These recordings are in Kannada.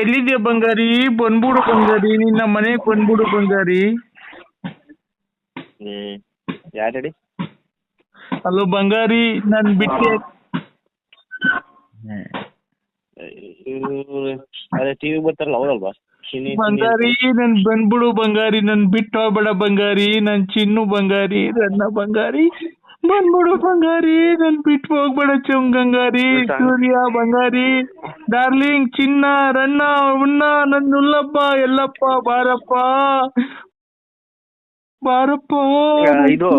ಎಲ್ಲಿದ್ಯಾ ಬಂಗಾರಿ? ಬಂದ್ಬಿಡು ಬಂಗಾರಿ. ನಿನ್ನ ಮನೆಗೆ ಬಂದ್ಬಿಡು ಬಂಗಾರಿ. ಯಾರು ಹೇಳಿ ಅಲ್ಲೋ ಬಂಗಾರಿ ನನ್ ಬಿಟ್ಟೆ ಅದೇ ಟಿವಿ ಬರ್ತಾರಲ್ಲ ಅವರಲ್ವಾ? ಬಂಗಾರಿ ನನ್ ಬಂದ್ಬಿಡು ಬಂಗಾರಿ ನನ್ ಬಿಟ್ಟು ಹೋಗ್ಬೇಡ ಬಂಗಾರಿ ನನ್ ಚಿನ್ನು ಬಂಗಾರಿ ನನ್ನ ಬಂಗಾರಿ. ಬಂದ್ಬಿಡು ಬಂಗಾರಿ ನನ್ ಬಿಟ್ಟು ಹೋಗ್ಬೇಡ ಚುಮ್ ಗಂಗಾರಿ ಸೂರ್ಯ ಬಂಗಾರಿ ಡಾರ್ಲಿಂಗ್ ಚಿನ್ನ ರನ್ನ ಉಣ್ಣ ನನ್ ಉಲ್ಲಪ್ಪ ಎಲ್ಲಪ್ಪ ಬಾರಪ್ಪ. ಬಾರಪ್ಪ ಇದು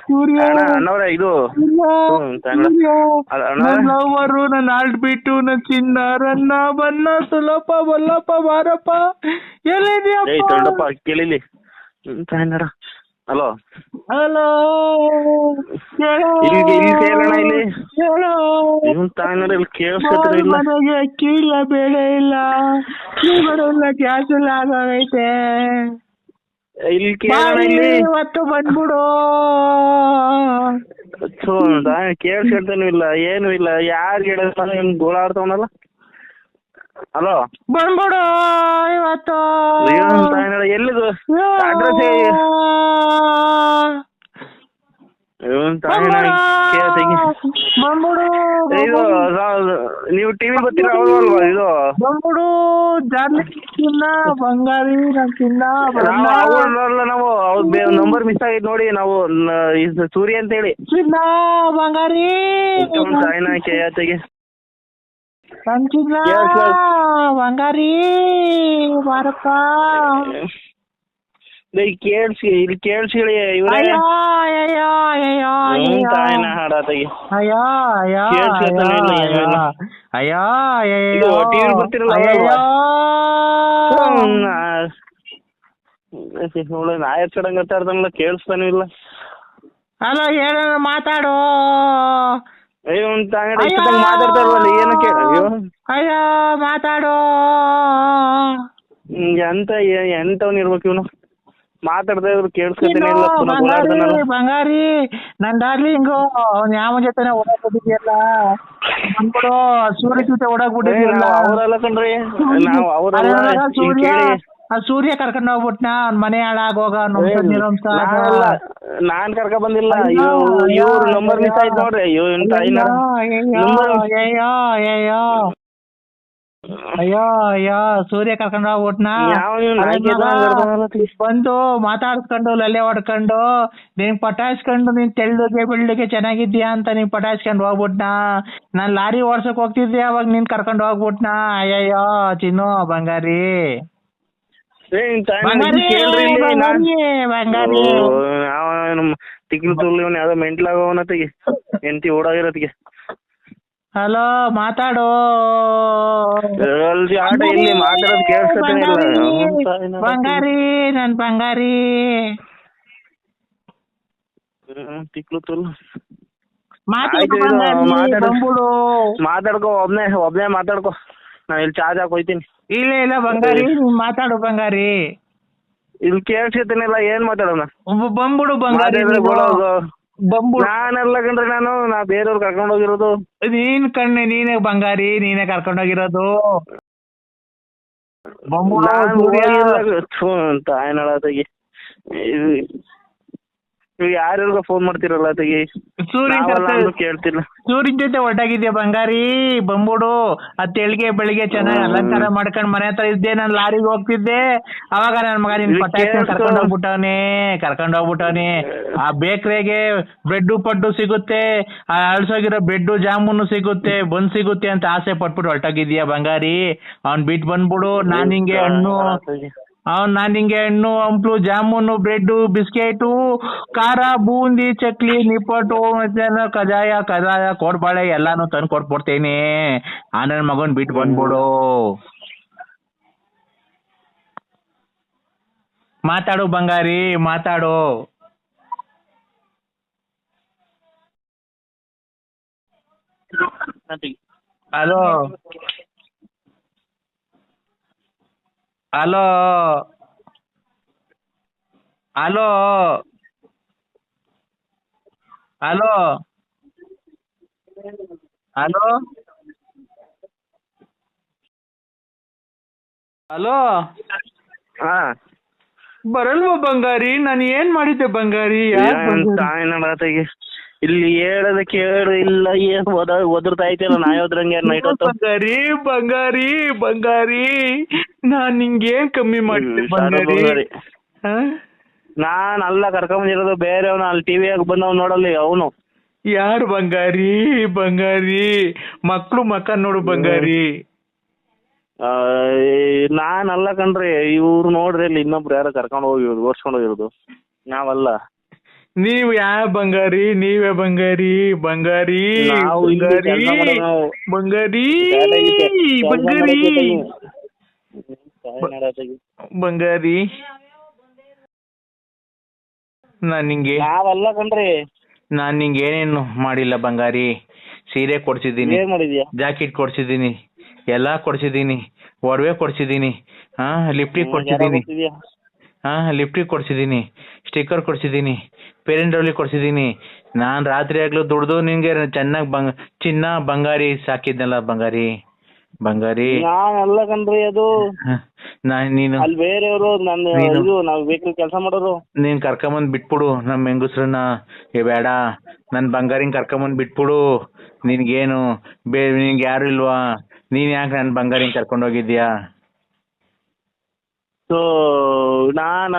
ಸೂರ್ಯ ಅಣ್ಣವರ ಇದು ಸೂರ್ಯ ಹ್ಮ್, ತಗೊಳ್ಳಿ. ಸೂರ್ಯ. ಅಲ್ಲ, ಅಣ್ಣ. ನನ್ ಲವರು ನನ್ ಆಲ್ಟ್ ಬಿಟ್ಟು ನನ್ ಚಿನ್ನ ರನ್ನ ಬನ್ನ ಸುಲಪ್ಪ ಬಲ್ಲಪ್ಪ ಬಾರಪ್ಪ. ಎಲ್ಲಿದ್ಯಾ ಕೇಳಿಲಿ ತಾಯಣ್ಣಡ ಹಲೋ ಹಲೋ ಇಲ್ಲಿ ಇಲ್ಲಿ ಕೇಳೋಣ ಇಲ್ಲಿ? ಹೇಳೋ ತಾಯಣ್ಣಡ ಇಲ್ಲಿ ಕೇಳಿಸ್ಕೊತಿರ ಇಲ್ಲ ಮನೆಗೆ ಅಕ್ಕಿ ಇಲ್ಲ ಬೇಳೆ ಇಲ್ಲ. ಕೀಗಳು ಇಲ್ಲ ಗ್ಯಾಸ್ ಇಲ್ಲ ಆಗೋಗೈತೆ. ಇಲ್ಲಿ ಕೇಳೋಣ ಇಲ್ಲಿ. ಇವತ್ತು ಬಂದ್ಬಿಡು. ಕೇಳಿಸ್ಕೊಳ್ತಾನು ಇಲ್ಲ ಏನು ಇಲ್ಲ. ಯಾರು ಗಿಡ ನಿಮ್ ಗೋಳಾಡ್ತಾವನಲ್ಲ? ಹಲೋ ಬಂದ್ಬಿಡು ಇವತ್ತು. ಎಲ್ಲಿದು? ಅಡ್ರೆಸ್ ಇದು ನಾವು- ಟಿವಿ ಬರ್ತೀರಾ ಅವರು ಅಲ್ವಾ ಇದು? ಬಂದ್ಬಿಡು ಬಂಗಾರಿ ನಾವು ಅವ್ರಲ್ಲ ನಾವು ಅವ್ರ ನಂಬರ್ ಮಿಸ್ ಆಗಿದ್ ನೋಡಿ ನಾವು ಸೂರ್ಯ ಅಂತ ಹೇಳಿ ಬಂಗಾರಿ. ತಾಯಿನ ಕೇಳತೆಗೆ ಕೇಳ್. ಬಂಗಾರಿ ಬಾರಪ್ಪ. ಕೇಳ್ಸಿ ಇಲ್ಲಿ ಕೇಳ್ಸಿಳಿ ಇವ್ರೆ. ತಾಯಿನ ಹಾಡಾತಗೆ. ಅಯ್ಯೋ ಅಯ್ಯೋ ಇಲ್ಲ, ಇಲ್ಲ. ಅಯ್ಯೋ ಅಯ್ಯೋ TV ಬರ್ತಿರಲ್ಲ ನಾಯರ್ ಕಡಂಗ್ ಮಾತಾಡ್ದಲ್ಲ ಕೇಳಿಸ್ತಾನು ಇಲ್ಲ. ಹಲೋ ಹೇಳ ಮಾತಾಡು. ಅಯ್ಯೋ ಇಷ್ಟೊತ್ತಂಗ್ ಮಾತಾಡ್ತಾರಲ್ಲ ಏನು ಕೇಳ ಅಯ್ಯೋ. ಅಯ್ಯೋ ಮಾತಾಡು. ಹ್ಮ್, ಎಂತ ಏ- ಎಂತವ್ನ್ ಇರ್ಬೇಕು ಇವನು? ಮಾತಾಡ್ತಾ ಇದ್ರು ಕೇಳಿಸ್ಕೊತಾನೆ ಇಲ್ಲ ಪುನಃ ಬಂಗಾರಿ ಓಡಾಡ್ತಾನಲ್ಲ ಬಂಗಾರಿ ನನ್ ಡಾರ್ಲಿಂಗ್ ಅವ್ನ್ ಯಾವ ಜೊತೆನೆ ಓಡಾಡ್ಬಿಟ್ಟಿದ್ಯಲ್ಲ ಬಂದ್ಬಿಡು ಸೂರ್ಯ ಜೊತೆ ಏ, ಓಡಾಡ್ಬಿಟ್ಟಿದ್ಯಲ್ಲ ನಾವ್ ಅವ್ರಲ್ಲ ಕಣ್ರಿ. ನಾವು ಅವರಲ್ಲ. ಸೂರ್ಯ? ಕೇಳಿ. ಆ ಸೂರ್ಯ ಕರ್ಕೊಂಡು ಹೋಗ್ಬಿಟ್ನ? ಅವ್ನ್ ಮನೆ ಹಾಳಾಗೋಗ ನಾನಲ್ಲ ನಾನ್ ಕರ್ಕ ಬಂದಿಲ್ಲ. ಅಯ್ಯೋ, ಅಯ್ಯೋ, ಇವ್ರ ನಂಬರ್ ಮಿಸ್ ಆಯ್ತು ನೋಡ್ರಿ. ಅಯ್ಯೋ ಇವ್ನ್ ಅಯ್ಯೋ ಅಯ್ಯೋ ಅಯ್ಯೋ ಅಯ್ಯೋ ಸೂರ್ಯ ಕರ್ಕೊಂಡು ಹೋಗ್ಬಿಟ್ನಾ. ಬಂದು ಮಾತಾಡ್ಸ್ಕೊಂಡು ಲಲ್ಲೆ ಹೊಡ್ಕೊಂಡು ನೀನ್ ಪಟಾಯಿಸ್ಕೊಂಡು ನೀನ್ ತೆಳ್ಳಗೆ ಬೆಳ್ಳಗೆ ಚೆನ್ನಾಗಿದ್ಯಾ ಅಂತ ನೀನ್ ಪಟಾಯಿಸ್ಕೊಂಡು ಹೋಗ್ಬಿಟ್ನ? ನಾನ್ ಲಾರಿ ಓಡ್ಸಕ್ ಹೋಗ್ತಿದ್ದೆ ಅವಾಗ ನೀನ್ ಕರ್ಕೊಂಡು ಹೋಗ್ಬಿಟ್ನಾ? ಅಯ್ಯಯ್ಯೋ ಚಿನ್ನು ಬಂಗಾರಿ. ತಿಕ್ಲು ತುಳ್ಳಿ ಇವ್ನು ಯಾವ್ದೋ ಮೆಂಟ್ಲ್ ಆಗೋವನ ತೆಗಿ ಎಂತಿ ಓಡಾಗಿರೋತ್ತಿಗೆ. ಹಲೋ ಮಾತಾಡು. ಆಟ ಇಲ್ಲಿ ಮಾತಾಡೋದು ತಾಯಿನ ಬಂಗಾರಿ. ನನ್ ಬಂಗಾರಿ ತಿಕ್ಲು. ಬಂದ್ಬಿಡು ಮಾತಾಡ್ಕೋ ಒಬ್ನೇ ಒಬ್ನೇ ಮಾತಾಡ್ಕೋ. ನಾ ಇಲ್ಲಿ ಚಾರ್ಜ್ ಹಾಕ್ ಹೋಯ್ತೀನಿ. ಇಲ್ಲ ಇಲ್ಲ ಬಂಗಾರಿ. ನೀನ್ ಮಾತಾಡು ಬಂಗಾರಿ. ಇಲ್ಲಿ ಕೇಳಿಸ್ಕೊತಾನಿಲ್ಲ ಏನ್ ಮಾತಾಡೋಣ? ಒಬ್ಬ ಬಂದ್ಬಿಡು ಬಂಗಾರಿ ಮಾತಾಡಿದ್ರೆ ನೀನು. ಗೋಳೋಗು. ಬಂದ್ಬಿಡು. ನಾನಲ್ಲ ಕಣ್ರಿ ನಾನು ನಾ ಬೇರೆಯವ್ರು ಕರ್ಕೊಂಡು ಹೋಗಿರೋದು. ನೀನ್ ಕಣ್ಣೆ ನೀನೇ ಬಂಗಾರಿ ನೀನೇ ಕರ್ಕೊಂಡೋಗಿರೋದು ಹೋಗಿರೋದು. ನಾನ್ ಸೂರ್ಯ. ಹೋಗಿಲ್ಲ ಥು ಅಂತ ತೆಗಿ ನೀವು ಯಾರ್ಯಾರಿಗೋ ಫೋನ್ ಮಾಡ್ತಿರಲ್ಲ ತೆಗಿ ನಾವಲ್ಲ ಅಂದ್ರೂ ಕೇಳ್ತಿಲ್ಲ. ಸೂರ್ಯನ್ ಜೊತೆ ಒಟ್ಟಾಗಿದ್ಯಾ ಬಂಗಾರಿ? ಬಂದ್ಬಿಡು ಆ ತೆಳ್ಗೆ ಬೆಳಿಗ್ಗೆ ಚೆನ್ನಾಗಿ ಅಲಂಕಾರ ಮಾಡ್ಕೊಂಡ್ ಮನೆ ಹತ್ರ ಇದ್ದೆ ನಾನ್ ಲಾರಿಗೆ ಹೋಗ್ತಿದ್ದೆ. ಅವಾಗ ನನ್ ಮಗ ನಿನ್ ಪಟಾಕಿ. ಕರ್ಕೊಂಡ್ ಹೋಗ್ಬಿಟ್ಟವನೆ ಕರ್ಕೊಂಡ್ ಹೋಗ್ಬಿಟ್ಟವನೆ. ಆ ಬೇಕ್ರಿಗೆ ಬ್ರೆಡ್ ಪಡ್ಡು ಸಿಗುತ್ತೆ ಆ ಅಳ್ಸೋಗಿರೋ ಬ್ರೆಡ್ ಜಾಮೂನು ಸಿಗುತ್ತೆ ಬನ್ ಸಿಗುತ್ತೆ ಅಂತ ಆಸೆ ಪಟ್ಬಿಟ್ಟು ಹೊರಟಾಗಿದ್ಯಾ ಬಂಗಾರಿ? ಅವ್ನ್ ಬಿಟ್ ಬಂದ್ಬಿಡು ನಾನ್ ಹಿಂಗೆ ಹಣ್ಣು ನಾನ್ ನಿಂಗೆ ಹಣ್ಣು ಹಂಪ್ಲು ಜಾಮೂನು ಬ್ರೆಡ್ ಬಿಸ್ಕೆಟು ಖಾರ ಬೂಂದಿ ಚಕ್ಲಿ ನಿಪ್ಪಟ್ಟು ಮತ್ತೇನೋ ಕಜಾಯ ಕಜಾಯ ಕೋಡ್ಬಾಳೆ ಎಲ್ಲಾನು ತಂದು ಕೊಟ್ಬಿಡ್ತೀನಿ. ಆ ನನ್ ಮಗನ್ ಬಿಟ್ಟು ಬಂದ್ಬಿಡು. ಮಾತಾಡು ಬಂಗಾರಿ ಮಾತಾಡು. Hello hello. Hello. Hello. Hello. Hello. ಹಾ. ಬರಲ್ವಾ ಬಂಗಾರಿ? ನಾನು ಏನ್ ಮಾಡಿದ್ದೆ ಬಂಗಾರಿ? ಯಾಕೆ ತಾಯಿ ಇಲ್ಲಿ ಹೇಳದ ಕೇಳು ಇಲ್ಲ ಏನ್ ಒದ ನಾ ಐತಿಲ್ಲ ನಾಯಿ ನೈಟ್ ಹೊತ್ತು? ಬಂಗಾರಿ ಬಂಗಾರಿ ಬಂಗಾರಿ. ನಾನ್ ನಿಂಗೇನ್ ಕಮ್ಮಿ ಮಾಡ್ತೀನಿ ಬಂಗಾರಿ. ಹಾ? ನಾನ್ ಅಲ್ಲ ಕರ್ಕೊಂಬಂದಿರೋದು ಅವ್ನ ಅಲ್ಲಿ ಟಿವಿಯಾಗ ಬಂದವ್ ನೋಡಲ್ಲ ಅವನು. ಯಾರು ಬಂಗಾರಿ ಬಂಗಾರಿ? ಮಕ್ಳು ಮಕ ನೋಡು ಬಂಗಾರಿ. ನಾನ್ ಅಲ್ಲ ಕಣ್ರಿ ಇವ್ರು ನೋಡ್ರಿ ಇಲ್ಲಿ ಇನ್ನೊಬ್ರು ಯಾರು ಕರ್ಕೊಂಡು ಹೋಗಿ ಓರ್ಸ್ಕೊಂಡು ಹೋಗಿರೋದು. ನಾವಲ್ಲ. ನೀವ್ ಯಾವ ಬಂಗಾರಿ ನೀವೇ ಬಂಗಾರಿ ಬಂಗಾರಿ ಬಂಗಾರಿ. ಬಂಗಾರಿ ಬಂಗಾರಿ. ಬಂಗಾರಿ. ನಾನ್ ನಿಂಗೆ ನಾವಲ್ಲ ಕಣ್ರಿ? ನಾನ್ ನಿಂಗೆ ಏನೇನು ಮಾಡಿಲ್ಲ ಬಂಗಾರಿ. ಸೀರೆ ಕೊಡ್ಸಿದ್ದೀನಿ ಜಾಕೆಟ್ ಕೊಡ್ಸಿದ್ದೀನಿ ಎಲ್ಲಾ ಕೊಡ್ಸಿದ್ದೀನಿ ಒಡವೆ ಕೊಡ್ಸಿದ್ದೀನಿ ಹಾ ಲಿಪ್ಟಿಕ್ ಕೊಡ್ಸಿದ್ದೀನಿ. ಹಾ ಲಿಫ್ಟಿಗೆ ಕೊಡ್ಸಿದ್ದೀನಿ ಸ್ಟಿಕ್ಕರ್ ಕೊಡ್ಸಿದ್ದೀನಿ ಪೇರೆಂಟ್ ಡೌಲಿ ಕೊಡ್ಸಿದ್ದೀನಿ. ನಾನ್ ರಾತ್ರಿ ಆಗ್ಲೂ ದುಡ್ದು ನಿನಗೆ ಚೆನ್ನಾಗ್ ಬಂಗ ಚಿನ್ನ ಬಂಗಾರಿ ಸಾಕಿದ್ನಲ್ಲ ಬಂಗಾರಿ? ಬಂಗಾರಿ? ನಾನಲ್ಲ ಕಣ್ರಿ ಅದು. ಹ, ನಾ ನೀನು? ಅಲ್ಲಿ ಬೇರೆಯವರು ನನ್ನ ನೀನು- ಇದು ನಾವ್ ಬೇಕು ಕೆಲಸ ಮಾಡೋರು. ನೀನು ಕರ್ಕೊಂಬಂದು ಬಿಟ್ಬಿಡು ನಮ್ಮ ಹೆಂಗಸ್ರನ್ನ. ಏ ಬೇಡ ನನ್ ಬಂಗಾರಿನ್ ಕರ್ಕೊಂಬಂದು ಬಿಟ್ಬಿಡು. ನಿನ್ಗೇನು ಬೇ ನಿನ್ಗೆ ಯಾರು ಇಲ್ವಾ? ನೀನ್ ಯಾಕೆ ನನ್ನ ಬಂಗಾರಿನ್ ಕರ್ಕೊಂಡ್ ಹೋಗಿದ್ಯಾ ಸೊ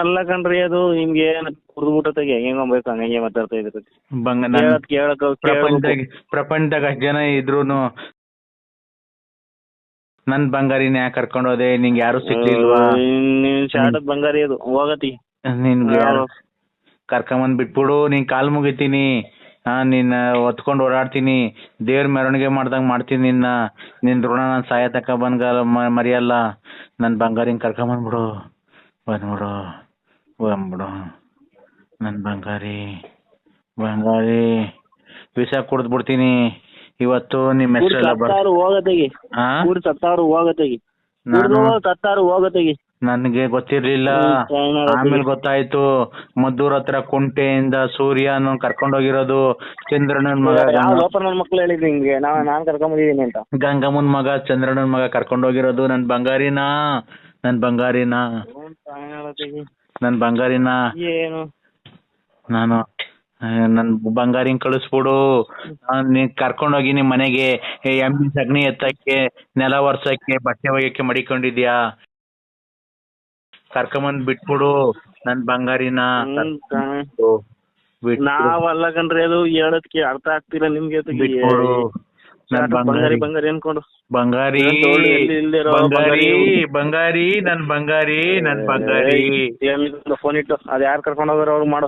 ಅಲ್ಲ ಕಣ್ರಿ ಅದು ನಿಮ್ಗೆ ಕುಡ್ದು ಕುಡ್ದ್ಬಿಟ್ಟತಾಗೆ ಹೆಂಗ್ ಬೇಕು ಹಂಗೆ ಮಾತಾಡ್ತಾ ಇದ್ರಿ ಬಂಗ ನನ್ ಕೇಳಕ್ ಪ್ರಪಂಚದಾಗ ಪ್ರಪಂಚದಾಗ ಅಷ್ಟ್ ಜನ ಇದ್ರೂನು ನನ್ ಬಂಗಾರಿನ ಯಾಕೆ ಕರ್ಕೊಂಡ್ ಹೋದೆ ನಿಂಗೆ ಯಾರು ಸಿಗ್ಲಿಲ್ವಾ ನಿನ್ ಶಾಟದ್ ಬಂಗಾರಿ ಅದು ಹೋಗತಿ. ನಿನ್ಗೆ ಯಾರು ಕರ್ಕೊಂಬಂದ್ ಬಿಟ್ಬಿಡು ನಿನ್ ಕಾಲ್ ಮುಗಿತೀನಿ. ಹಾ ನಿನ್ನ ಹೊತ್ಕೊಂಡ್ ಓಡಾಡ್ತೀನಿ. ದೇವ್ರ ಮೆರವಣಿಗೆ ಮಾಡ್ದಂಗ್ ಮಾಡ್ತೀನಿ ನಿನ್ನ. ನಿನ್ ಋಣ ನನ್ ಸಾಯ ತಕ ಬಂದ್ಗಲ್ಲ ಮ- ಮರಿಯಲ್ಲ. ನನ್ ಬಂಗಾರಿನ್ ಕರ್ಕೊಂಬಂದ್ಬಿಡು ಬಂದ್ಬಿಡು. ಬಂದ್ಬಿಡು. ನನ್ ಬಂಗಾರಿ. ಬಂಗಾರಿ. ವಿಷ ಕುಡ್ದ್ ಬಿಡ್ತೀನಿ ಇವತ್ತು ನಿಮ್ಮ ಹೆಸರೆಲ್ಲ ಹೋಗತೆಗಿ. ಹಾ ಸತ್ತಾರು ಹೋಗತೆಗಿ. ನಾನು? ಸತ್ತಾರು ಹೋಗತೆಗಿ. ನನ್ಗೆ ಗೊತ್ತಿರ್ಲಿಲ್ಲ. ಆಮೇಲೆ ಗೊತ್ತಾಯ್ತು. ಮದ್ದೂರ್ ಹತ್ರ ಕುಂಟೆಯಿಂದ ಸೂರ್ಯನ ಕರ್ಕೊಂಡೋಗಿರೋದು ಚಂದ್ರಣ್ಣನ್ ಮಗ ಯಾವ ಗಂಗ- ಲೋಪರ್ ನನ್ನ ಮಕ್ಳು ಹೇಳಿದ್ರು ನಿಮ್ಗೆ? ನಾ ನಾನ್ ಅಂತ. ಗಂಗಮ್ಮನ್ ಮಗ ಚಂದ್ರಣ್ಣನ್ ಮಗ ಕರ್ಕೊಂಡೋಗಿರೋದು ನನ್ ಬಂಗಾರಿನ? ನನ್ ಬಂಗಾರಿನ? ನನ್ ಬಂಗಾರಿನ? ಏನು? ನಾನು ಆ, ನನ್ ಬಂಗಾರಿನ್ ಕಳಿಸ್ಬಿಡು. ನಾನ್ ನೀನ್ ಕರ್ಕೊಂಡೋಗಿ ನಿಮ್ ಮನೆಗೆ ಎಮ್ಮಿ ಸಗಣಿ ಎತ್ತಕ್ಕೆ ನೆಲ ಒರ್ಸಕ್ಕೆ ಬಟ್ಟೆ ಒಗ್ಯಕ್ಕೆ ಮಡಿಕೊಂಡಿದ್ಯಾ? ಕರ್ಕೊಂಬಂದ್ ಬಿಟ್ಬಿಡು ನನ್ ಬಂಗಾರಿನ. ತಾನೆ. ಬಿಟ್ಬಿಡು. ನಾವಲ್ಲ ಕಣ್ರಿ ಅದು ಹೇಳೋದಕ್ಕೆ ಅರ್ಥ ಆಗ್ತಿಲ್ಲ ನಿಮ್ಗೆ ಅದು. ಈ- ಬಿಟ್ಬಿಡು ನನ್ ಬಂಗಾರಿ ಬಂಗಾರಿ ಬಂಗಾರಿ ಅನ್ಕೊಂಡು. ಬಂಗಾರಿ ನನ್ ತೋಳು ಎಲ್ಲಿ ಇಲ್ದಿರೋ ಬಂಗಾರಿ ಬಂಗಾರಿ. ಬಂಗಾರಿ ನನ್ ಬಂಗಾರಿ ನನ್ ಬಂಗಾರಿ. ಫೋನ್ ಇಟ್ಟು ಅದ್ ಯಾರ್ ಕರ್ಕೊಂಡ್ ಹೋಗೋರು ಅವ್ರು ಮಾಡು.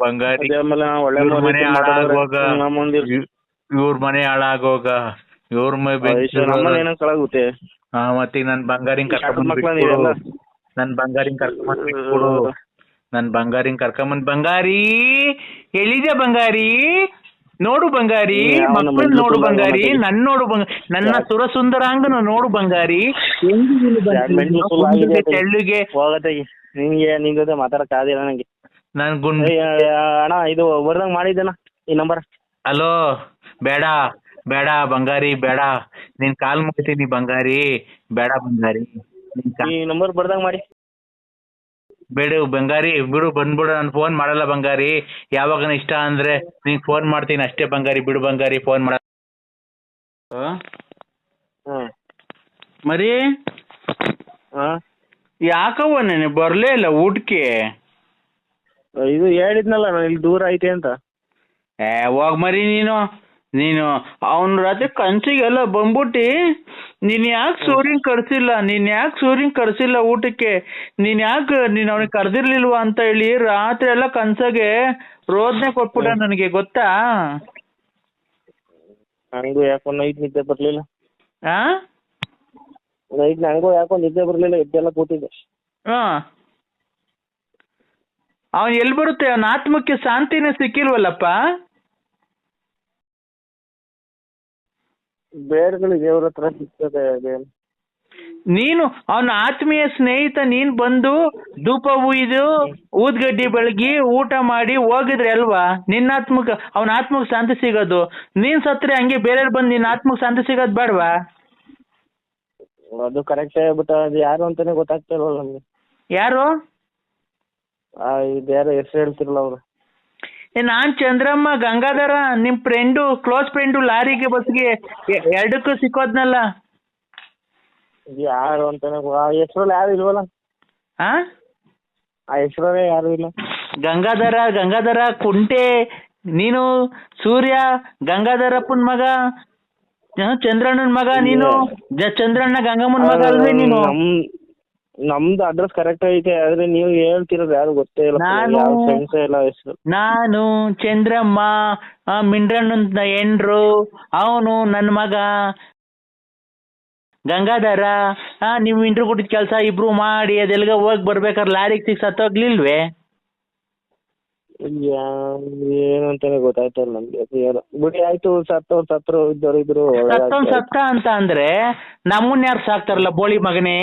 ಬಂಗಾರಿ ಅದೇ ಆಮೇಲೆ ನಾವು ಒಳ್ಳೆ ಇವ್ರ್ ಮನೆ ಹಾಳಾಗೋಗ. ನಮ್ಮ ಮುಂದೆ ಇವ್ರ ಮನೆ ಹಾಳಾಗೋಗ. ಇವ್ರ ಮನೆ ಬೆಂಕಿ ಏನೋ ಕಳಗುತ್ತೆ ಹಾ ಮತ್ತೆ ನನ್ ಬಂಗಾರಿ ಕರ್ಕೊಂಡ್. ನನ್ ಬಂಗಾರಿನ್ ಕರ್ಕೊಂಡ್ ಬಿಟ್ಬಿಡು ನನ್ ಬಂಗಾರಿನ್ ಕರ್ಕೊಂಬಂದ್ ಬಂಗಾರಿ ಎಲ್ಲಿದೆ ಬಂಗಾರಿ? ನೋಡು ಬಂಗಾರಿ ಮಕ್ಕಳು ನೋಡು ಬಂಗಾರಿ. ನನ್ ನೋಡು ಬಂಗ ನನ್ನ ಸುರ ಸುಂದರಾಂಗನ ನೋಡು ಬಂಗಾರಿ. ತೆಳ್ಳಗೆ. ಹೋಗತ್ತೆ. ನಿಂಗೆ ನಿನ್ ಜೊತೆ ಮಾತಾಡಕ್ ಆಗಿಲ್ಲ ನಂಗೆ. ನನ್ ಗುಂಡ್ ಅಣ್ಣ ಇದು ಬರ್ದಂಗ್ ಮಾಡಿದ್ದೇನ? ಈ ನಂಬರ್? ಹಲೋ ಬೇಡ ಬೇಡ ಬಂಗಾರಿ ಬೇಡ. ನಿನ್ ಕಾಲ್ ಮಾಡ್ತೀನಿ ಬಂಗಾರಿ ಬೇಡ ಬಂಗಾರಿ. ಈ ನಂಬರ್ ಬರ್ದಂಗ್ ಮಾಡಿ. ಬೇಡ ಬಂಗಾರಿ ಬಿಡು ಬಂದ್ಬಿಡು ನಾನು ಫೋನ್ ಮಾಡಲ್ಲ ಬಂಗಾರಿ. ಯಾವಾಗ ಇಷ್ಟ ಅಂದ್ರೆ ನಿಂಗೆ ಫೋನ್ ಮಾಡ್ತೀನಿ ಅಷ್ಟೇ ಬಂಗಾರಿ ಬಿಡು ಬಂಗಾರಿ ಫೋನ್ ಮಾಡ. ಆ? ಹ್ಮ್ ಮರಿ? ಆ ಯಾಕವ್ವ ನೀನು ಬರ್ಲೇ ಇಲ್ಲ ಊಟಕ್ಕೆ? ಇದು ಹೇಳಿದ್ನಲ್ಲ ನಾನು ಇಲ್ಲಿ ದೂರ ಐತೆ ಅಂತ. ಏ ಹೋಗ್ ಮರಿ ನೀನು. ನೀನು ಅವನ ರಾತ್ರಿ ಕನ್ಸಿಗೆಲ್ಲ ಬಂದ್ಬಿಟ್ಟು ನೀನ್ ಯಾಕೆ ಸೂರ್ಯನ್ ಕರ್ಸಿಲ್ಲ ನೀನ್ ಯಾಕೆ ಸೂರ್ಯನ್ ಕರ್ಸಿಲ್ಲ ಊಟಕ್ಕೆ? ನೀನ್ ಯಾಕೆ ನೀನ್ ಅವನಿಗೆ ಕರ್ದಿರ್ಲಿಲ್ವ ಅಂತ ಹೇಳಿ ರಾತ್ರಿ ಎಲ್ಲ ಕನ್ಸಾಗೆ ರೋದನೆ ಕೊಟ್ಬಿಟ್ಟ ನನಗೆ ಗೊತ್ತಾ? ನಂಗೂ ಯಾಕೋ ನೈಟ್ ನಿದ್ದೆ ಬರ್ಲಿಲ್ಲ. ಆ? ನೈಟ್ ನಂಗೂ ಯಾಕೋ ನಿದ್ದೆ ಬರ್ಲಿಲ್ಲ ಎದ್ದೆಲ್ಲ ಕೂತಿದ್ದೆ. ಹಾ ಅವನ್ ಎಲ್ಲಿ ಬರುತ್ತೆ? ಅವನ ಆತ್ಮಕ್ಕೆ ಶಾಂತಿನೇ ಸಿಕ್ಕಿಲ್ವಲ್ಲಪ್ಪ? ಬೇರೆಗಳು ದೇವ್ರ ಹತ್ರ ಸಿಗ್ತದೆ ಅದೇನು ನೀನು ಅವನ ಆತ್ಮೀಯ ಸ್ನೇಹಿತ ನೀನ್ ಬಂದು ಧೂಪ ಉಯ್ದು ಊದ್ಗಡ್ಡಿ ಬೆಳಗಿ ಊಟ ಮಾಡಿ ಹೋಗಿದ್ರೆ ಅಲ್ವಾ? ನಿನ್ನ ಆತ್ಮಕ್ ಅವನ ಆತ್ಮಕ್ ಶಾಂತಿ ಸಿಗೋದು. ನೀನ್ ಸತ್ರೆ ಹಂಗೆ ಬೇರೆಯವ್ರು ಬಂದು ನಿನ್ನ ಆತ್ಮಕ್ ಶಾಂತಿ ಸಿಗೋದ್ ಬೇಡವಾ? ಅದು ಕರೆಕ್ಟ್ ಬಟ್ ಅದು ಯಾರು ಅಂತಾನೆ ಗೊತ್ತಾಗ್ತಾ ಇಲ್ವಲ್ಲ ನಮ್ಗೆ. ಯಾರು? ಆ ಬೇರೆ ಯಾರು ಹೆಸರು ಹೇಳ್ತಿರಲ್ಲ ಅವರು. ನಾನ್ ಚಂದ್ರಮ್ಮ ಗಂಗಾಧರ ನಿಮ್ ಫ್ರೆಂಡು ಕ್ಲೋಸ್ ಫ್ರೆಂಡು ಲಾರಿಗೆ ಬಸ್ಗೆ ಎರಡಕ್ಕೂ ಸಿಕ್ಕೋದ್ನಲ್ಲ. ಯಾರು ಅಂತಾನೆ ಆ ಹೆಸರಲ್ಲಿ ಯಾರು ಇಲ್ವಲ್ಲ? ಹಾ ಆ ಹೆಸರಲ್ಲೇ ಯಾರು ಇಲ್ಲ? ಗಂಗಾಧರ ಗಂಗಾಧರ ಕುಂಟೆ ನೀನು ಸೂರ್ಯ ಗಂಗಾಧರಪ್ಪನ ಮಗ ಚಂದ್ರಣ್ಣನ ಮಗ ನೀನು ಚಂದ್ರಣ್ಣ ಗಂಗಮ್ಮನ ಮಗ ಅಲ್ವೇ ನೀನು? ನಮ್ದು ಅಡ್ರೆಸ್ ಕರೆಕ್ಟ್ ಐತೆ ಆದ್ರೆ ನೀವು ಹೇಳ್ತಿರೋದು ಯಾರು ಗೊತ್ತೇ ಇಲ್ಲ ನಾನು- ಫ್ರೆಂಡ್ಸ್ ಇಲ್ಲ ಹೆಸರು ನಾನು ಚಂದ್ರಮ್ಮ ಆ, ಅಂತ ಹೆಂಡ್ರು ಅವನು ನನ್ನ ಮಗ ಗಂಗಾಧರ ಆ ನೀವು ಇಂಟ್ರು ಕೊಟ್ಟಿದ್ ಕೆಲಸ ಇಬ್ರು ಮಾಡಿ ಅದೆಲ್ಗ ಹೋಗಿ ಬರ್ಬೇಕಾದ್ರೆ ಲಾರಿಗೆ ಸಿಕ್ಸ್ ಹತ್ತೋಗ್ಲಿಲ್ವೇ ಏನು ಅಂತಾನೆ ಗೊತ್ತಾಯ್ತಾ ಇಲ್ಲ ನಮ್ಗೆ ಅದು ಬಿಡಿ ಆಯ್ತು ಸತ್ತವ್ರು ಸತ್ರು ಇದ್ದವ್ರು ಇದ್ರು ಸತ್ತವನ್ ಸತ್ತ ಅಂತ ಅಂದ್ರೆ ನಮ್ಮನ್ನ ಯಾರು ಸಾಕ್ತಾರಲ್ಲ ಬೋಳಿ ಮಗನೇ?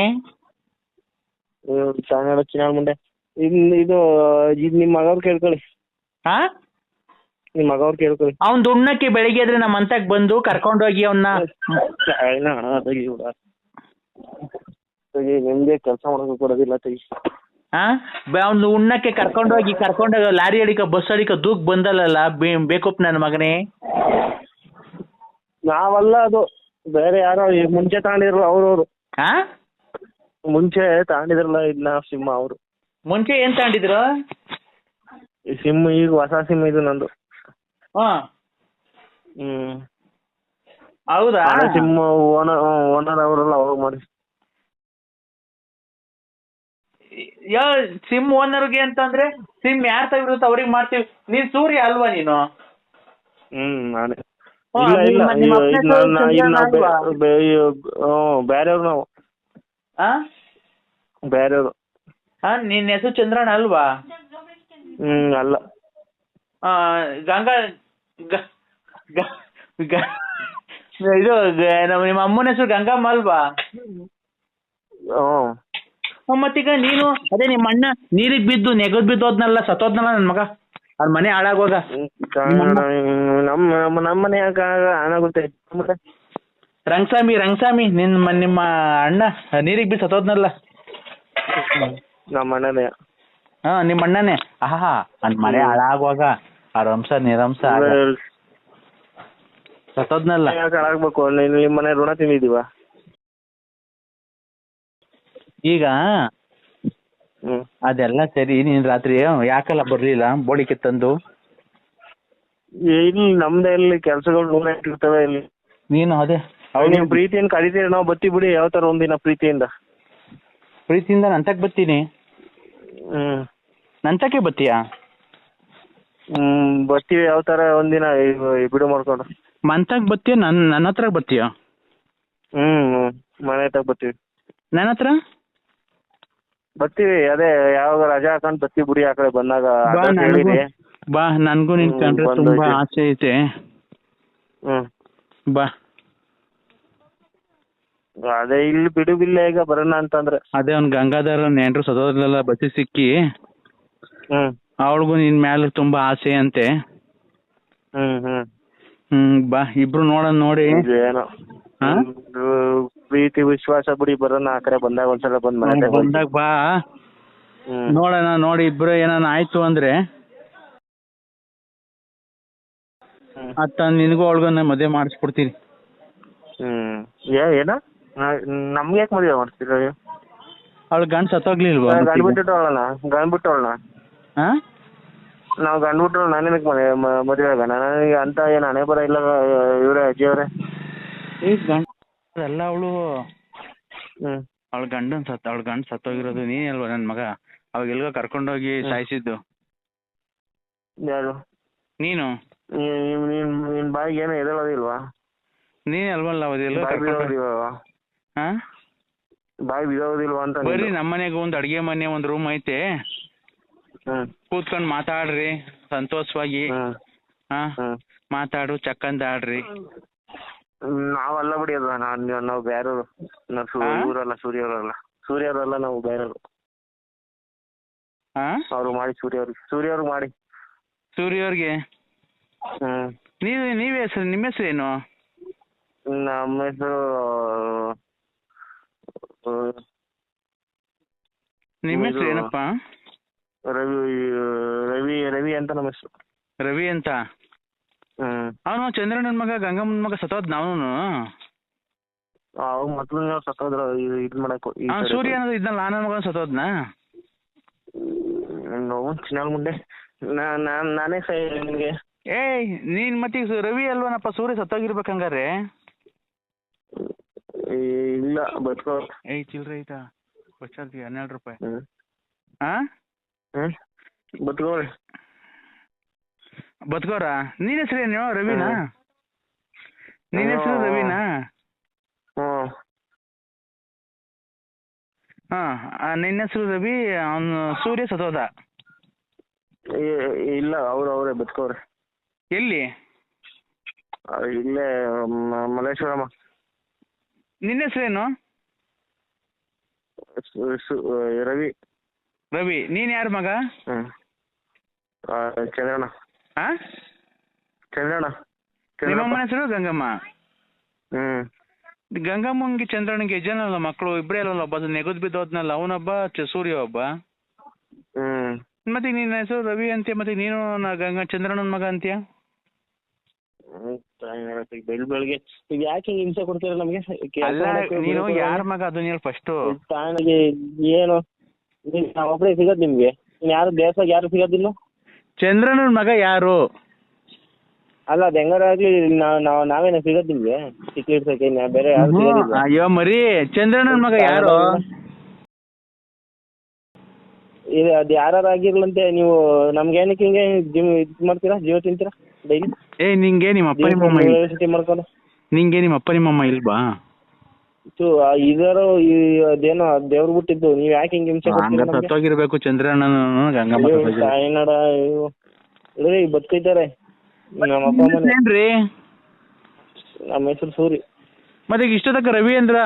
ಚಾನಲ್ ಚಿನ್ನ ಮುಂಡೆ ಇನ್ ಇದು ಇದು ನಿಮ್ಮ ಮಗವ್ರು ಕೇಳ್ಕೊಳ್ಳಿ. ಹಾ ನಿಮ್ಮ ಮಗವ್ರು ಕೇಳ್ಕೊಳ್ಳಿ. ಅವ್ನ್ ದುಣ್ಣಕ್ಕೆ ಬೆಳಿಗ್ಗೆ ಎದ್ರೆ ನಮ್ಮ ಅಂತಕ್ ಬಂದು ಕರ್ಕೊಂಡೋಗಿ ಅವನ್ನ ಏನ ತೆಗಿ ಬಿಡ. ತೆಗಿ ನಿಮ್ಗೆ ಕೆಲಸ ಮಾಡೋಕೆ ಕೊಡೋದಿಲ್ಲ ತೆಗಿ. ಹಾ ಅವ್ನು ಉಣ್ಣಕ್ಕೆ ಕರ್ಕೊಂಡೋಗಿ ಕರ್ಕೊಂಡೋಗಿ ಲಾರಿ ಅಡಿಕ ಬಸ್ ಅಡಿಕ ದೂಕ್ ಬಂದಲ್ಲಲ್ಲ ಬೇ- ಬೇಕಪ್ಪ ನನ್ನ ಮಗನೇ. ನಾವಲ್ಲ ಅದು. ಬೇರೆ ಯಾರೋ ಈ ಮುಂಚೆ ತಗೊಂಡಿರೋ ಅವ್ರವ್ರು. ಹಾ ಮುಂಚೆ ತಗೊಂಡಿದ್ರಲ್ಲ ಇದನ್ನ ಸಿಮ್ ಅವರು. ಮುಂಚೆ ಏನ್ ತಗೊಂಡಿದ್ರು ಈ ಸಿಮ್ ಈಗ ಹೊಸ ಸಿಮ್ ಇದು ನಂದು. ಹಾ. ಹ್ಮ್. ಹೌದಾ? ಸಿಮ್ ಓನರ್ ಓನರ್ ಅವರಲ್ಲ ಅವಾಗ ಮಾಡಿ. ಯಾ ಸಿಮ್ ಓನರ್ಗೆ ಅಂತಂದ್ರೆ ಸಿಮ್ ಯಾರ್ ತಗಿರುತ್ತೆ ಅವ್ರಿಗೆ ಮಾಡ್ತೀವಿ. ನೀನ್ ಸೂರ್ಯ ಅಲ್ವಾ ನೀನು? ಹ್ಮ್ ನಾನೇ. ಇಲ್ಲ ಇಲ್ಲ ಬೇರೆಯವ್ರು ನಾವು. ಹಾ ಬೇರೆ ಹಾ ನಿನ್ ಹೆಸರು ಚಂದ್ರಣ್ಣ ಅಲ್ವಾ? ಹ್ಮ್ ಅಲ್ಲ. ಆ, ಗಂಗಾ ಗ- ಗ- ಗ- ಇದು ಗ- ನಮ್ಮ ನಿಮ್ಮ ಅಮ್ಮನ ಹೆಸರು ಗಂಗಮ್ಮ ಅಲ್ವಾ? ಹ್ಮ್. ಹ್ಮ್, ಮತ್ತೀಗ ನೀನು ಅದೇ ನಿಮ್ಮ ಅಣ್ಣ ನೀರಿಗ್ ಬಿದ್ದು ನೆಗದ್ ಬಿದ್ದು ಹೋದ್ನಲ್ಲ ಸತ್ತೋದ್ನಲ್ಲ ನನ್ನ ಮಗ? ಅವ್ನ ಮನೆ ಹಾಳಾಗೋಗ ನಮ್ಮ ನಮ್ಮ ನಮ್ಮ ಮನೆ ಹಣ ಹಾಳಾಗುತ್ತೆ? ಮತ್ತೆ ರಂಗಸ್ವಾಮಿ ರಂಗಸ್ವಾಮಿ ನಿನ್ ನಿಮ್ಮ ಅಣ್ಣ ನೀರಿಗೆ ಬಿ ಸತ್ತೋದ್ನಲ್ಲ. ನಮ್ಮ ಅಣ್ಣನೇ ಹಾ ನಿಮ್ಮ ಅಣ್ಣನೇ ಆಹಾ ಅವ್ನ ಮನೆ ಹಾಳಾಗುವಾಗ ಆ ರಂಸ ನಿರಂಸ ಸತ್ತೋದ್ನಲ್ಲ. ಹಾಳಾಗ್ಬೇಕು. ನಿಮ್ಮ ಮನೆ ಋಣ ತಿಂದಿದೀವ ಈಗ ಅದೆಲ್ಲ ಸರಿ ನೀನ್ ರಾತ್ರಿ ಯಾಕಲ್ಲ ಬರ್ಲಿಲ್ಲ? ಬೋಳಿಕೆ ತಂದು? ಇಲ್ಲಿ ನಮ್ದೇ ಇಲ್ಲಿ ಕೆಲ್ಸಗಳು ನೂರ ಇಟ್ಟಿರ್ತವೆ ಇಲ್ಲಿ. ನೀನು ಅದೇ. ನೀವು ಪ್ರೀತಿಯಿಂದ ಕರಿತೀರಿ ನಾವು ಬತ್ತಿ ಬಿಡಿ ಯಾವ ತರ ಒಂದಿನ ಪ್ರೀತಿಯಿಂದ. ಪ್ರೀತಿಯಿಂದ ನಂತಕ್ ಬತ್ತೀನಿ? ಹ್ಮ್. ನಂತಕ್ಕೆ ಬತ್ತೀಯಾ? ಹ್ಮ್ ಬರ್ತೀವಿ ಯಾವ ತರ ಒಂದಿನ ಬಿಡು ಮಾಡ್ಕೊಂಡು. ಮಂತಕ್ ಬತ್ತೀಯ ನನ್ ನನ್ನ ಹತ್ರ ಬತ್ತೀಯ? ಹ್ಮ್ ಹ್ಮ್. ಮನೆ ಹತ್ರ ಬರ್ತೀವಿ ನನ್ನ ಹತ್ರ? ಬತ್ತೀವಿ ಅದೇ ಯಾವಾಗ ರಜಾ ಹಾಕೊಂಡ್ ಬತ್ತಿ ಬಿಡಿ ಆ ಕಡೆ ಬಂದಾಗ ಬಾ ನನಗೂ. ಹೇಳಿರಿ. ಬಾ ನನ್ಗೂ ನಿನ್ ಹ್ಮ್, ಕಂಡ್ರೆ ಬಂದು ತುಂಬಾ ಹೋಯ್ತು. ಆಸೆ ಐತೆ. ಹ್ಮ್. ಬಾ. ಅದೇ ಇಲ್ಲಿ ಬಿಡು ಬಿಲ್ಲ ಈಗ ಬರೋಣ ಅಂತಂದ್ರೆ. ಅದೇ ಅವ್ನ್ ಗಂಗಾಧರ ನೆಂಟ್ರು ಸದೋದ್ರಲ್ಲ ಬಸ್ಸಿ ಸಿಕ್ಕಿ ಹ್ಮ್. ಅವಳಿಗೂ ನಿನ್ ಮೇಲೆ ತುಂಬಾ ಆಸೆ ಅಂತೆ. ಹ್ಮ್ ಹ್ಮ್. ಹ್ಮ್ ಬಾ ಇಬ್ರು ನೋಡೋಣ ನೋಡಿ. ಏನೋ ಹಾ? ಪ್ರೀತಿ ವಿಶ್ವಾಸ ಬಿಡಿ ಬರೋಣ ಆ ಕಡೆ ಬಂದಾಗ ಒಂದ್ಸಲ ಬಂದ್ ಮನೆ ಬಂದಾಗ ಬಾ. ಹ್ಮ್. ನೋಡೋಣ ನೋಡಿ ಇಬ್ರು ಏನಾನ ಆಯ್ತು ಅಂದ್ರೆ. ಹ್ಮ್. ಅತ್ತ ನಿನಗೂ ಅವಳಿಗೂ ಮದುವೆ ಮಾಡಿಸ್ಕೊಡ್ತೀನಿ ಹ್ಮ್. ಏ ಏನ? ನಮ್ಗೆ ಯಾಕೆ ಮದುವೆ ಮಾಡ್ತೀರ ಅವಳು ಗಂಡ ಸತ್ತೋಗ್ಲಿಲ್ವಾ ಗಂಡ್ ಬಿಟ್ಟಿಟ್ಟವಳಣ ಗಂಡ್ ಬಿಟ್ಟವಳಣ ಹಾ? ನಾವು ಗಂಡ್ ಬಿಟ್ಟು ನಾನೇನಕ್ಕೆ ಮನೆ ಮ- ಮದುವೆ ಆಗೋಣ? ನನಗೆ ಅಂತ ಏನು ಹಣೆ ಬರ ಇಲ್ಲ ಇವ್ರೆ ಅಜ್ಜಿ ಅವ್ರೆ ಈ ಗಂಡ ಎಲ್ಲ ಅವಳು ಹ್ಮ್. ಅವಳ ಗಂಡನ್ ಸತ್ತ ಅವಳ ಗಂಡ ಸತ್ತೋಗಿರೋದು ನೀನೇ ಅಲ್ವಾ ನನ್ ಮಗ? ಅವಾಗ ಎಲ್ಗೋ ಕರ್ಕೊಂಡೋಗಿ ಸಾಯಿಸಿದ್ದು. ಯಾರು? ನೀನು? ನೀನ್ ಬಾಯಿಗೆ ಏನೋ ಎದಳೋದಿಲ್ವಾ? ನೀನೇ ಅಲ್ವಲ್ಲ ಅವಾಗ ಎಲ್ಲೋ ಬಾಯಿ ಕರ್ಕೊಂಡು ಬಿಡೋದಿಲ್ವಾ ಹಾ? ಬಾಯಿ ಬಿದೋದಿಲ್ವಾ ಅಂತ ಬರ್ರಿ ನಮ್ಮ ಮನೆಗೆ ಒಂದ್ ಅಡಿಗೆ ಮನೆ ಒಂದ್ ರೂಮ್ ಐತೆ. ಹ್ಮ್. ಕೂತ್ಕೊಂಡ್ ಮಾತಾಡ್ರಿ ಸಂತೋಷವಾಗಿ. ಹ್ಮ್. ಹಾ? ಹ್ಮ್. ಮಾತಾಡು ಚಕ್ಕಂದ ಆಡ್ರಿ. ನಾವಲ್ಲ ಬಿಡಿ ಅದು ನಾವ್ ನಾವು ಬೇರೆಯವರು. ನಾವು ಸು- ಸೂರ್ಯವರಲ್ಲ ಇವ್ರಲ್ಲ ಸೂರ್ಯ ಅವರಲ್ಲ ಸೂರ್ಯ ಅವರಲ್ಲ ನಾವು ಬೇರೆಯವರು. ಹಾ? ಅವ್ರು ಮಾಡಿ ಸೂರ್ಯ ಅವ್ರಿಗೆ ಸೂರ್ಯ ಅವ್ರಿಗೆ ಮಾಡಿ. ಸೂರ್ಯ ಅವ್ರಿಗೆ ಹ್ಮ್. ನೀವ್ ನೀವ್ ಹೆಸರು ನಿಮ್ಮ ಹೆಸರು ಏನು ನಮ್ಮ ಹೆಸರು ನಿಮ್ಮ ಹೆಸರು ಏನಪ್ಪ? ರವಿ ರವಿ ರವಿ ಅಂತ ನಮ್ಮ ಹೆಸರು. ರವಿ ಅಂತ? ಹ್ಮ್. ಅವನು ಚಂದ್ರನ ಮಗ ಗಂಗಮ್ಮನ ಮಗ ಸತ್ತೋದ್ ಅವನು ಅವಾಗ ಮೊದ್ಲು ನಾವು ಸತ್ತೋದ್ರ ಇದ್ ಇದು ಮಾಡಕ್ ಅವ್ನು ಸೂರ್ಯ ಅನ್ನೋದು ಇದ್ನಲ್ಲ ನಾನ ಮಗ ಸತ್ತೋದ್ನ? ನೋವು ಚಿನ್ನಾಲ್ ಮುಂದೆ ನಾ ನಾನ್ ನಾನೇ ಸೈ ನಿಮಗೆ ಏಯ್ ನೀನ್ ಮತ್ತೀಗ ರವಿ ಅಲ್ವನಪ್ಪ ಸೂರ್ಯ ಸತ್ತೋಗಿರ್ಬೇಕು ಹಂಗಾರೆ ಇಲ್ಲ ಬದುಕೋ. ಏಯ್ ಚಿಲ್ರೆ ಐತಾ. ಕೊಚ್ಚಾರ್ತಿ ಹನ್ನೆರಡು ರೂಪಾಯಿ. ಆ? ಹಾ ಹ್ಮ್. ಬದುಕೋರಿ. ಬದುಕೋರ? ನಿನ್ನ ಹೆಸರು ಏನು? ರವಿನಾ. ನಿನ್ನ ಹೆಸರು. ರವಿನಾ? ಹ್ಮ್. ಹಾ ನಿನ್ನ ಹೆಸರು ರವಿ ಅವನು ಸೂರ್ಯ ಸತೋದ ಇಲ್ಲ ಅವ್ರು ಅವರೇ ಬದುಕೋರೆ. ಎಲ್ಲಿ? ಇಲ್ಲೇ ಮಲ್ಲೇಶ್ವರಮ್ಮ. ನಿನ್ನ ಹೆಸರೇನು? ಸು- ಸು- ರವಿ. ರವಿ ನೀನ್ ಯಾರ ಮಗ? ಹ್ಮ್. ಆ, ಚಂದ್ರಣ್ಣ. ಹಾ ಚಂದ್ರಣ್ಣ. ನಿಮ್ಮಮ್ಮನ ಚಂದ್ರಪ್ಪ. ಹೆಸರು ಗಂಗಮ್ಮ? ಹ್ಮ್. ಗಂಗಮ್ಮಂಗೆ ಚಂದ್ರನಿಗೆ ಜನಲ್ಲ ಮಕ್ಕಳು ಇಬ್ಬರೇ ಅಲ್ಲಲ್ಲ ಒಬ್ಬ ನೆಗದ್ ಬಿದ್ದೋದ್ನಲ್ಲ ಅವನೊಬ್ಬ ಚ- ಸೂರ್ಯ ಒಬ್ಬ. ಹ್ಮ್. ಮತ್ತೆ ನಿನ್ನ ಹೆಸರು ರವಿ ಅಂತೀಯ ಮತ್ತೆ ನೀನು ನ- ಗಂಗಾ ಚಂದ್ರಣ್ಣನ ಮಗ ಅಂತ್ಯ? ಬೆಳ್ ಬೆಳಗ್ಗೆ ಯಾಕೆ ಹಿಂಗ್ ಹಿಂಸೆ ಕೊಡ್ತೀರ ನಮ್ಗೆ? ಅಲ್ಲ ನೀನು ಯಾರ ಮಗ ಅದನ್ನ ಹೇಳಿ ಫಸ್ಟ್ ತಾನಿಗೆ ಏನು? ನೀವ್ ನಾವೊಬ್ರೇ ಸಿಗೋದ್ ನಿಮ್ಗೆ. ಇನ್ ಯಾರು ದೇವಸ್ಥಾನ ಯಾರು ಸಿಗೋದಿಲ್ಲ? ಚಂದ್ರನ ಮಗ ಯಾರು? ಅಲ್ಲ ಅದ್ ಹೆಂಗಾರ ಆಗ್ಲಿ ನಾವ್ ನಾವ್ ನಾವೇನ ಸಿಗೋದ್ ನಿಮ್ಗೆ? ಚಿಕ್ಕ ಇಡ್ಸಕ್ಕೆ ಬೇರೆ ಯಾರು ಸಿಗೋದಿಲ್ಲ. ಅಯ್ಯೋ ಮರಿ ಚಂದ್ರನ ಮಗ ಯಾರು? ಇದು ಅದ್ ಯಾರು ಆಗಿರ್ಲಂತೆ ನೀವು ನಮ್ಗೆ ಏನಕ್ಕೆ ಹಿಂಗೆ ಜಿಮ್ ಇದ್ ಮಾಡ್ತೀರಾ? ಜೀವ ತಿಂತೀರಾ? ಡೈಲಿ? ಏ ನಿಂಗೆ ನಿಮ್ಮ ಅಪ್ಪ ನಿಮ್ಮಮ್ಮ ಇಲ್- ಯೂನಿವರ್ಸಿಟಿ ಮಾಡ್ಕೊಂಡು ನಿಂಗೆ ನಿಮ್ಮ ಅಪ್ಪ ನಿಮ್ಮಮ್ಮ ಇಲ್ವಾ? ಇದು ಇದಾರು ಅದೇನೋ ದೇವ್ರ ಬಿಟ್ಟಿದ್ದು ನೀವ್ ಯಾಕೆ ಹಿಂಗೆ ಹಿಂಸೆ ಹಂಗ ಕೊಡ್ತೀರಾ ನಮ್ಗೆ? ಸತ್ತೋಗಿರ್ಬೇಕು ಚಂದ್ರಣ್ಣನ ಗಂಗಮ್ಮ ಅಯ್ಯೋ. ತಾಯಿನಾಡ ಅಯ್ಯೋ. ಇದ್ರಿ ಬದುಕೈತಾರೆ. ನಮ್ಮ ಅಪ್ಪ ಅಮ್ಮನ. ಏನ್ರಿ ನಮ್ಮ ಹೆಸರು ಸೂರಿ. ಮತ್ತೆ ಇಷ್ಟೊತ್ತಕ ರವಿ ಅಂದ್ರ?